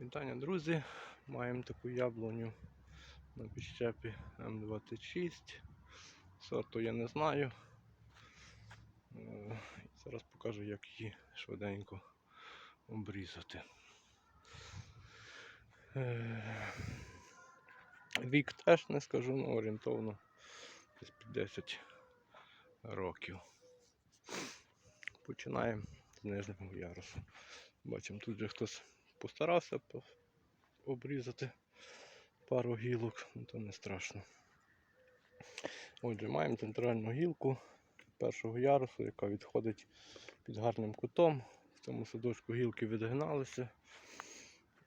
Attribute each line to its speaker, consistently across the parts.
Speaker 1: Вітання, друзі! Маємо таку яблуню на підщепі М26. Сорту я не знаю. Е, Зараз покажу, як її швиденько обрізати. Е, Вік теж не скажу, але орієнтовно десь під 10 років. Починаємо з нижнього ярусу. Бачимо, тут же хтось постарався обрізати пару гілок, ну то не страшно. Отже, маємо центральну гілку першого ярусу, яка відходить під гарним кутом. В цьому садочку гілки відгиналися.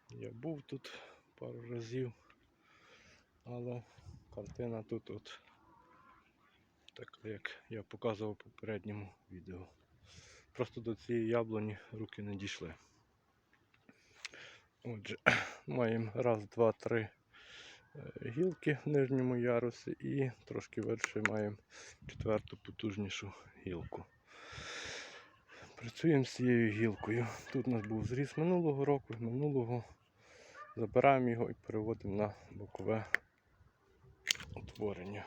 Speaker 1: Я був тут пару разів, але картина тут от така, як я показував в попередньому відео. Просто до цієї яблуні руки не дійшли. Отже, маємо раз, два, три е, гілки в нижньому ярусі і трошки вище маємо четверту потужнішу гілку. Працюємо з цією гілкою. Тут у нас був зріз минулого року, минулого забираємо його і переводимо на бокове утворення.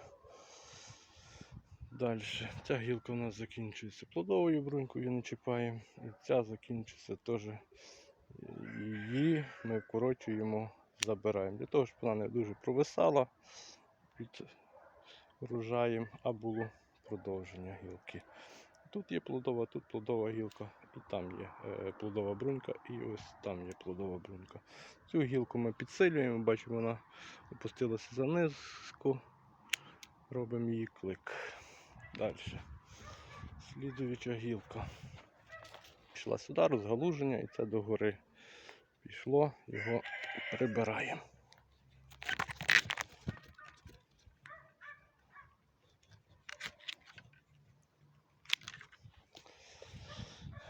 Speaker 1: Далі. Ця гілка у нас закінчується плодовою брунькою, не чіпаємо. І ця закінчиться теж її ми вкорочуємо, забираємо. Для того, щоб вона не дуже провисала під врожаєм, а було продовження гілки. Тут є плодова, тут плодова гілка, і там є е, плодова брунька, і ось там є плодова брунька. Цю гілку ми підсилюємо, бачимо, вона опустилася занизько. Робимо її клик. Далі. Слідуюча гілка. Пішла сюди, розгалуження, і це догори пішло, його прибираємо.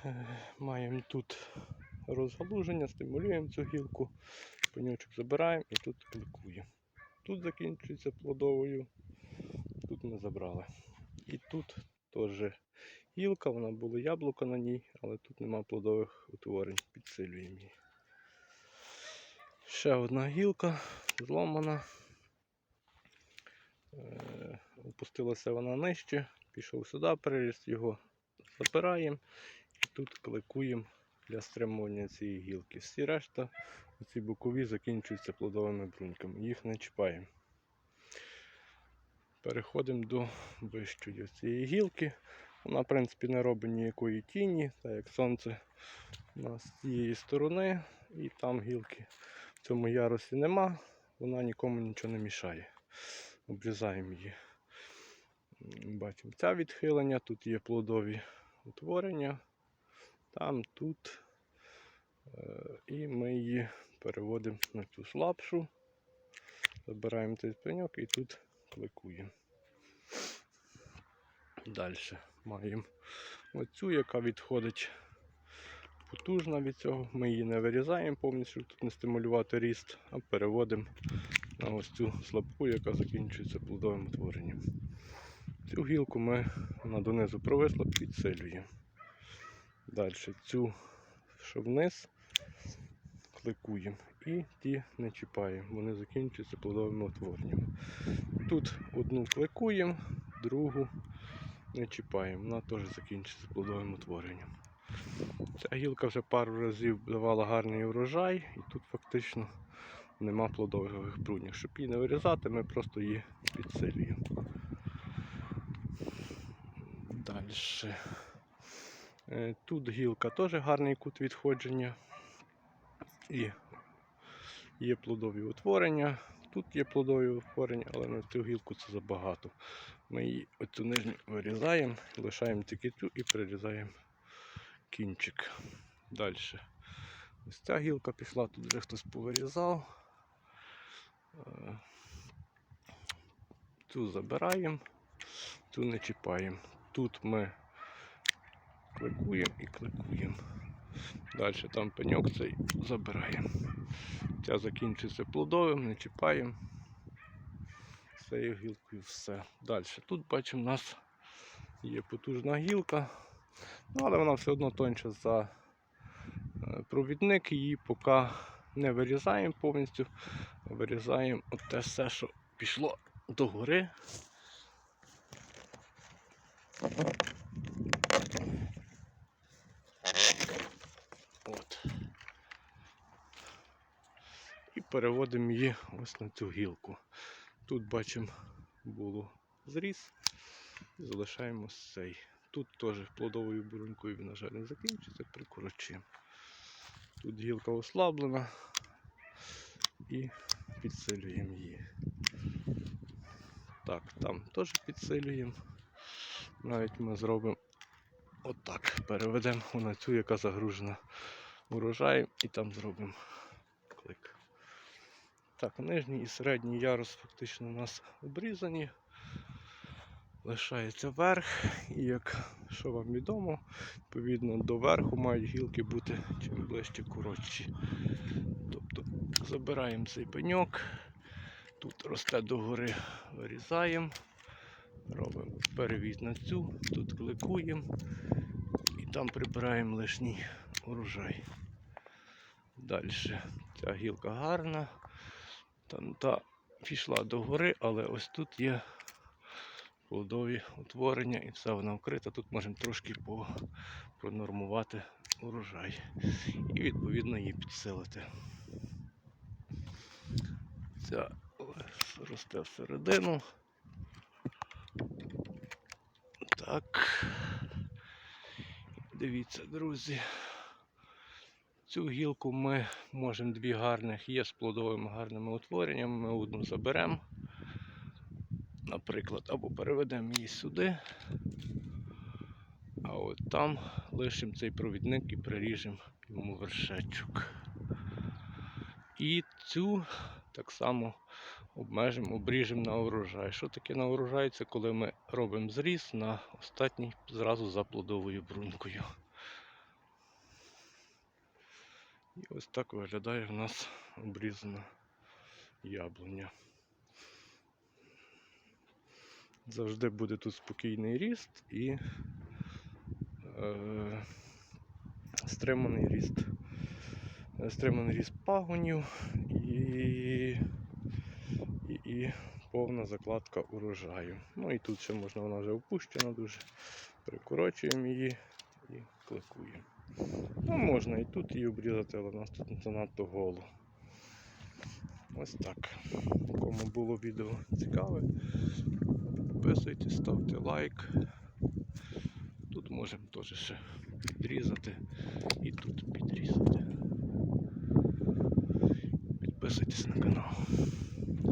Speaker 1: Е, Маємо тут розгалуження, стимулюємо цю гілку, пенючок забираємо і тут кликуємо. Тут закінчується плодовою, тут ми забрали. І тут теж гілка, вона була яблуко на ній, але тут нема плодових утворень, підсилюємо її. Ще одна гілка зломана. Е, Опустилася вона нижче, пішов сюди, переріст його забираємо і тут кликуємо для стримування цієї гілки. Всі решта, ці бокові закінчуються плодовими бруньками, їх не чіпаємо. Переходимо до вищої цієї гілки. Вона, в принципі, не робить ніякої тіні, так як сонце у нас з цієї сторони, і там гілки цьому ярусі нема, вона нікому нічого не мішає. Обрізаємо її. Бачимо це відхилення, тут є плодові утворення, там, тут. Е, І ми її переводимо на цю слабшу. Забираємо цей пеньок і тут кликуємо. Далі маємо оцю, яка відходить потужна від цього. Ми її не вирізаємо повністю, щоб тут не стимулювати ріст, а переводимо на ось цю слабку, яка закінчується плодовим утворенням. Цю гілку ми вона донизу провисла, підсилюємо. Далі цю, що вниз, кликуємо. І ті не чіпаємо, вони закінчуються плодовими утвореннями. Тут одну кликуємо, другу не чіпаємо, вона теж закінчиться плодовим утворенням. Ця гілка вже пару разів давала гарний урожай, і тут фактично нема плодових бруньок. Щоб її не вирізати, ми просто її підсилюємо. Далі. Тут гілка теж гарний кут відходження. І є плодові утворення. Тут є плодові утворення, але на цю гілку це забагато. Ми її оцю нижню вирізаємо, лишаємо тільки цю і перерізаємо кінчик. Далі. Ось ця гілка пішла, тут вже хтось повирізав. Е, Цю забираємо, цю не чіпаємо. Тут ми кликуємо і кликуємо. Далі там пеньок цей забираємо. Ця закінчується плодовим, не чіпаємо. З цією гілкою все. Далі. Тут бачимо, у нас є потужна гілка, ну, але вона все одно тоньша за е, провідник, її поки не вирізаємо повністю, вирізаємо от те все, що пішло догори. От. І переводимо її ось на цю гілку. Тут бачимо було зріз. І залишаємо цей. Тут теж плодовою бурунькою, на жаль, не закінчиться, прикорочуємо. Тут гілка ослаблена і підсилюємо її. Так, там теж підсилюємо. Навіть ми зробимо отак. Переведемо на цю, яка загружена урожаєм, і там зробимо клик. Так, нижній і середній ярус фактично у нас обрізані. Лишається верх, і як що вам відомо, відповідно до верху мають гілки бути чим ближче коротші. Тобто забираємо цей пеньок, тут росте догори, вирізаємо, робимо перевід на цю, тут кликуємо. І там прибираємо лишній урожай. Далі ця гілка гарна, там та пішла догори, але ось тут є плодові утворення і все вона вкрита. Тут можемо трошки пронормувати урожай і відповідно її підсилити. Ця росте всередину. Так. Дивіться, друзі. Цю гілку ми можемо дві гарних є з плодовими гарними утвореннями. Ми одну заберемо наприклад, або переведемо її сюди, а от там лишимо цей провідник і приріжемо йому вершечок. І цю так само обмежимо, обріжемо на урожай. Що таке на урожай? Це коли ми робимо зріз на остатній зразу за плодовою брунькою. І ось так виглядає в нас обрізана яблуня. Завжди буде тут спокійний ріст і е, стриманий ріст. Стриманий ріст пагонів і, і, і повна закладка урожаю. Ну і тут ще можна, вона вже опущена дуже. Прикорочуємо її і кликуємо. Ну, можна і тут її обрізати, але у нас тут занадто голо. Ось так. Кому було відео цікаве, підписуйтесь, ставте лайк. Тут можемо теж ще підрізати і тут підрізати. Підписуйтесь на канал.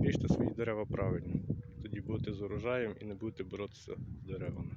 Speaker 1: Ріжте свої дерева правильно. Тоді будете з урожаєм і не будете боротися з деревами.